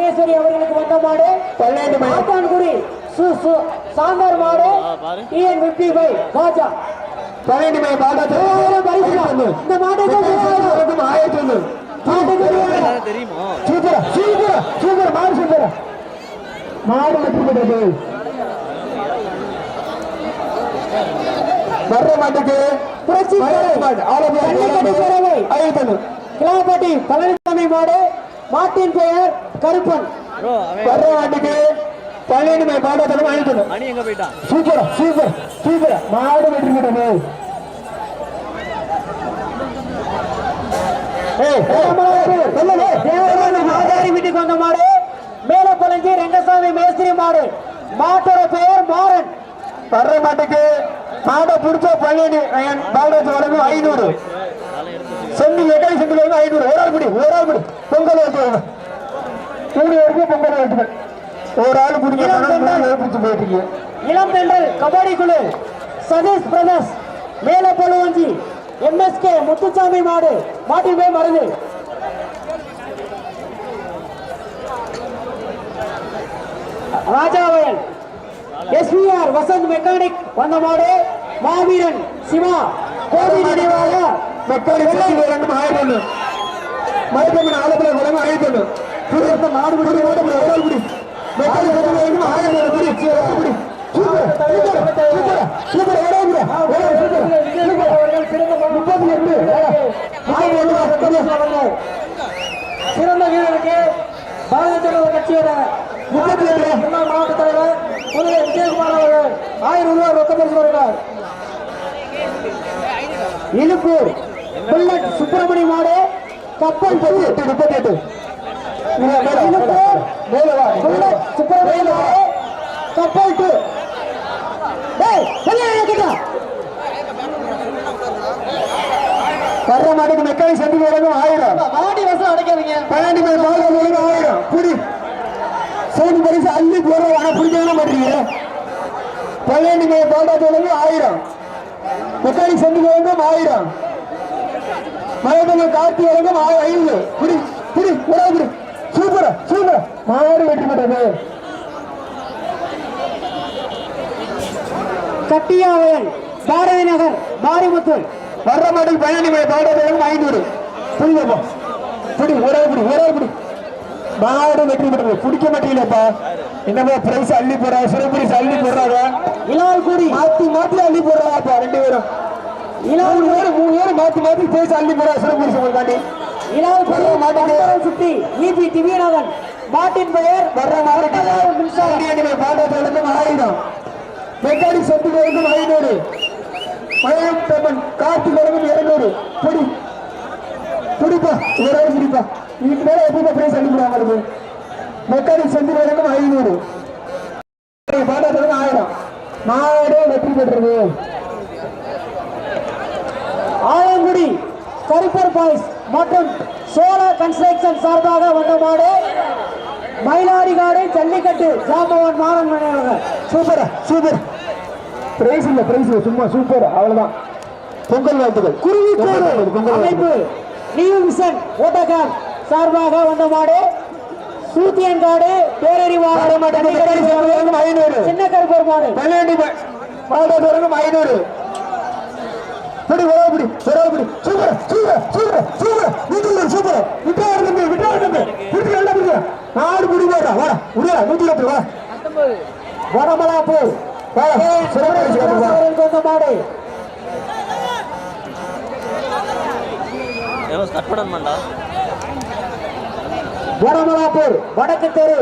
மகேஸ்வரி அவர்களுக்கு வந்த மாடு. பன்னெண்டு மணி. ஆத்தான்குடி சு சு சாந்தார் மாடு. TN fifty five Kaja. பன்னெண்டு பாடத்து மூவாயிரம் பரிசு. இந்த மூவாயிரம். ஆயிரத்தி ஒன்று. தெரியுமா? சூப்பர் சூப்பர் சூப்பர் மாடு சூப்பர். மாடு வெற்றி பெற்றது. வர்ற மாட்டுக்கு புரட்சி மாடு. பழனிசாமி மாடு. மாட்டின் பெயர் கருப்பன் வர்ற மணி பாடத்தனம் ஆயிரத்தி ஒன்று மணி எங்க போயிட்டான் சூப்பர் சூப்பர் சூப்பர் மாடு வெற்றி மாதாரி வீட்டுக்கு வந்த மாடு மேலப்பழஞ்சி ரெங்கசாமி மேஸ்திரி மாடு மாட்டோட பெயர் மாறன் வர்ற மாட்டுக்கு மாடை பிடிச்ச பழனி பாலராஜ் வழங்கும் ஐநூறு எக்கை செந்தில் வந்து ஐநூறு ஒரு ஆள் பிடி ஒரு ஆள் பொங்கல் மூணு பேருக்கு பொங்கல் வைக்கிறேன் ஒரு ஆள் பிடிக்க பிடிச்சு போயிட்டு இருக்கீங்க இளம் தென்றல் கபடி குழு சதீஷ் பிரதர்ஸ் மேலப்பழுவஞ்சி எம்எஸ்கே முத்துசாமி மாடு மாட்டின் பெயர் மருது ராஜாவயல் எஸ்விஆர் வசந்த் மெக்கானிக் வந்த மாடு மாவீரன் சிவா கோடி நினைவாக செந்தில் வழங்கும் ஆயிரத்தி வழங்கும் ஆயிரத்தி ஒன்று புதிய முப்பத்தி எட்டு சிறந்த வீரருக்கு பாரதிய ஜனதா கட்சியோட முப்பத்தி முன்னாள் மாவட்ட தலைவர் விஜயகுமார் அவர்கள் ஆயிரம் ரூபாய் ரொக்க பரிசு வருகிறார் இழுப்பூர் புல்லட் சுப்பிரமணிய மாடு கப்பல் முப்பத்தி எட்டு. வர்ற மாட்டுக்கு மெக்கானிக் செந்தில் வழங்கும் ஆயிரம். மாடி வசம் அடைக்காதீங்க பன்னெண்டு பேர் பால் வழங்கும் ஆயிரம் புடி சோனி பரிசு அள்ளி போடுற ஆனா பிடிக்கவே மாட்டீங்க பன்னெண்டு மேல் பால்ராஜ் வழங்கும் ஆயிரம் மெக்கானிக் செந்தில் வழங்கும் ஆயிரம் மழை கார்த்தி வழங்கும் ஆயிரம் புடி. புடி ஒரு சூப்பர் சூப்பர் மாடு வெற்றி பெற்றது கட்டியாவயல் பாரதி நகர் மாரிமுத்து வர்ற பேர் பால்ராஜ் வழங்கும் ஐநூறு. புரியுதப்பா புடி ஒரே புடி ஒரே புடி மாடு வெற்றி பெற்றது பிடிக்க மாட்டீங்களப்பா. என்னப்பா பிரைஸ் அள்ளி போடுறா சிறப்பு அள்ளி போடுறாங்க. இலால்குடி மாத்தி மாத்தி அள்ளி போடுறாப்பா ரெண்டு பேரும். பேரும் மூணு பேரும் மாத்தி மாத்தி பேசி அள்ளி போடுறா சிறப்பு உங்களுக்காண்டி சுத்தி இபி திவ்யநாதன் மாட்டின் பெயர் வர்ற மின்சாரம். பாண்டவர்களுக்கும் ஆயிரம் மெக்கானிக் சொத்துகளுக்கும் ஐநூறு. மழையம் பெம்மன் கார்த்திகளுக்கும் இருநூறு. புடி. புடிப்பா. ஒரு புடிப்பா. இதுக்கு மேல எப்படிப்பா பிரைஸ் அள்ளி போடுவாங்க உங்களுக்கு மெக்கானிக் செந்திலுக்கும் ஐநூறு. பாண்டவர்களுக்கும் ஆயிரம். மாடே வெற்றி பெற்றது. ஆலங்குடி கருப்பர் பாய்ஸ். மற்றும் சோழ கன்ஸ்ட்ரக்ஷன் சார்பாக வந்த மாடு மயிலாடிகாடு ஜல்லிக்கட்டு ஜாம்பவான் மாறன் மனைவர்கள். Super super. பிரைஸ் இல்ல பிரைஸ் இல்ல. சும்மா சூப்பர் அவ்வளவுதான். பொங்கல் வாழ்த்துக்கள். குருவிக்கோடு அமைப்பு நியூ விஷன் ஓட்டோகார் சார்பாக வந்த மாடு சூத்தியன்காடு பேரறிவாளர் ஐநூறு. சின்ன கருப்பர் மாடு. பன்னெண்டு பாடத்தோரங்கும் ஐநூறு. பிடி ஒரே பிடி ஒரே பிடி. Super super super super. நூத்தி சூப்பர். விட்டா இருந்து விட்டா இருந்து பிடி நல்லா பிடி நாலு பிடி போடுறா வாடா முடியா நூத்தி இருபது வா வடமலாப்பூர் வா சிறப்பு வா அவர்களுக்கு வந்த மாடு கட் பண்ணணுமாண்டா வடமலாப்பூர் வடக்கு தெரு.